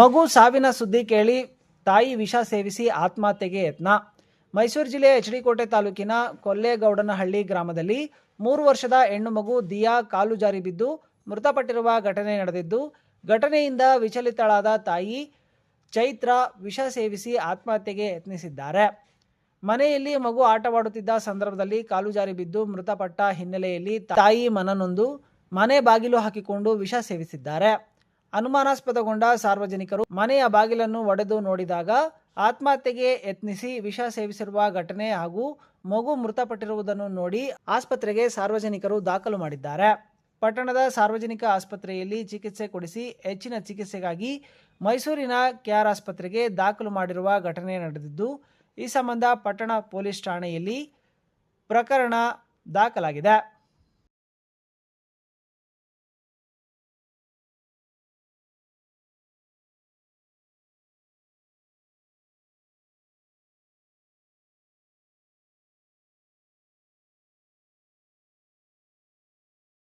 ಮಗು ಸಾವಿನ ಸುದ್ದಿ ಕೇಳಿ, ತಾಯಿ ವಿಷ ಸೇವಿಸಿ ಆತ್ಮಹತ್ಯೆಗೆ ಯತ್ನ. ಮೈಸೂರು ಜಿಲ್ಲೆಯ ಎಚ್ ಡಿ ಕೋಟೆ ತಾಲೂಕಿನ ಕೊಲ್ಲೇಗೌಡನಹಳ್ಳಿ ಗ್ರಾಮದಲ್ಲಿ ಮೂರು ವರ್ಷದ ಹೆಣ್ಣು ಮಗು ದಿಯಾ ಕಾಲು ಜಾರಿ ಬಿದ್ದು, ಮೃತಪಟ್ಟಿರುವ ಘಟನೆ ನಡೆದಿದ್ದು, ಘಟನೆಯಿಂದ ವಿಚಲಿತಳಾದ ತಾಯಿ ಚೈತ್ರ ವಿಷ ಸೇವಿಸಿ ಆತ್ಮಹತ್ಯೆಗೆ ಯತ್ನಿಸಿದ್ದಾರೆ. ಮನೆಯಲ್ಲಿ ಮಗು ಆಟವಾಡುತ್ತಿದ್ದ ಸಂದರ್ಭದಲ್ಲಿ ಕಾಲು ಜಾರಿ ಬಿದ್ದು ಮೃತಪಟ್ಟ ಹಿನ್ನೆಲೆಯಲ್ಲಿ ತಾಯಿ ಮನನೊಂದು, ಮನೆ ಬಾಗಿಲು ಹಾಕಿಕೊಂಡು ವಿಷ ಸೇವಿಸಿದ್ದಾರೆ. ಅನುಮಾನಾಸ್ಪದಗೊಂಡ ಸಾರ್ವಜನಿಕರು ಮನೆಯ ಬಾಗಿಲನ್ನು ಒಡೆದು ನೋಡಿದಾಗ ಆತ್ಮಹತ್ಯೆಗೆ ಯತ್ನಿಸಿ ವಿಷ ಸೇವಿಸಿರುವ ಘಟನೆ ಹಾಗೂ ಮಗು ಮೃತಪಟ್ಟಿರುವುದನ್ನು ನೋಡಿ ಆಸ್ಪತ್ರೆಗೆ ಸಾರ್ವಜನಿಕರು ದಾಖಲು ಮಾಡಿದ್ದಾರೆ. ಪಟ್ಟಣದ ಸಾರ್ವಜನಿಕ ಆಸ್ಪತ್ರೆಯಲ್ಲಿ ಚಿಕಿತ್ಸೆ ಕೊಡಿಸಿ ಹೆಚ್ಚಿನ ಚಿಕಿತ್ಸೆಗಾಗಿ ಮೈಸೂರಿನ ಕೆಆರ್ ಆಸ್ಪತ್ರೆಗೆ ದಾಖಲು ಮಾಡಿರುವ ಘಟನೆ ನಡೆದಿದ್ದು, ಈ ಸಂಬಂಧ ಪಟ್ಟಣ ಪೊಲೀಸ್ ಠಾಣೆಯಲ್ಲಿ ಪ್ರಕರಣ ದಾಖಲಾಗಿದೆ.